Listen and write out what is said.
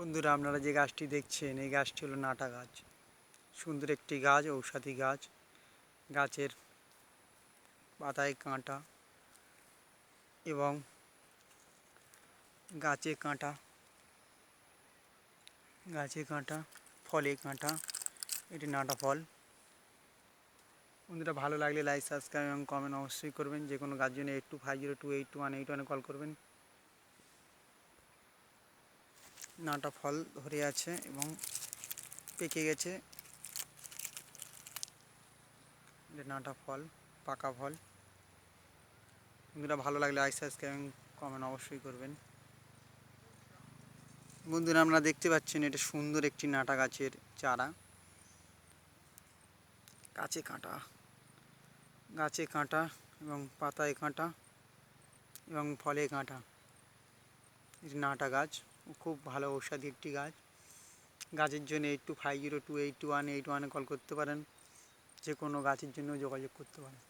বন্ধুরা, আপনারা যে গাছটি দেখছেন, এই গাছটি হলো নাটা গাছ। সুন্দর একটি গাছ, ঔষধি গাছ। গাছের পাতায় কাঁটা এবং গাছে কাঁটা গাছে কাঁটা, ফলে কাঁটা, এটি নাটা ফল। বন্ধুরা, ভালো লাগলে লাইক সাবস্ক্রাইব এবং কমেন্ট অবশ্যই করবেন। যে কোনো গাছ জন্য eight two five zero two eight two one eight ওয়ানে কল করবেন। নাটা ফল ধরে আছে এবং পেকে গেছে। নাটা ফল, পাকা ফল। বন্ধুরা ভালো লাগলে লাইক সাবস্ক্রাইব কমেন্ট অবশ্যই করবেন। বন্ধুরা আমরা দেখতে পাচ্ছেন এটা সুন্দর একটি নাটা গাছের চারা। গাছে কাঁটা গাছে কাঁটা এবং পাতায় কাঁটা এবং ফলে কাঁটা। এটি নাটা গাছ। খুব ভালো ঔষধি একটি গাছ। গাছের জন্য eight two five zero two eight two one eight ওয়ানে কল করতে পারেন। যে কোনো গাছের জন্য যোগাযোগ করতে পারেন।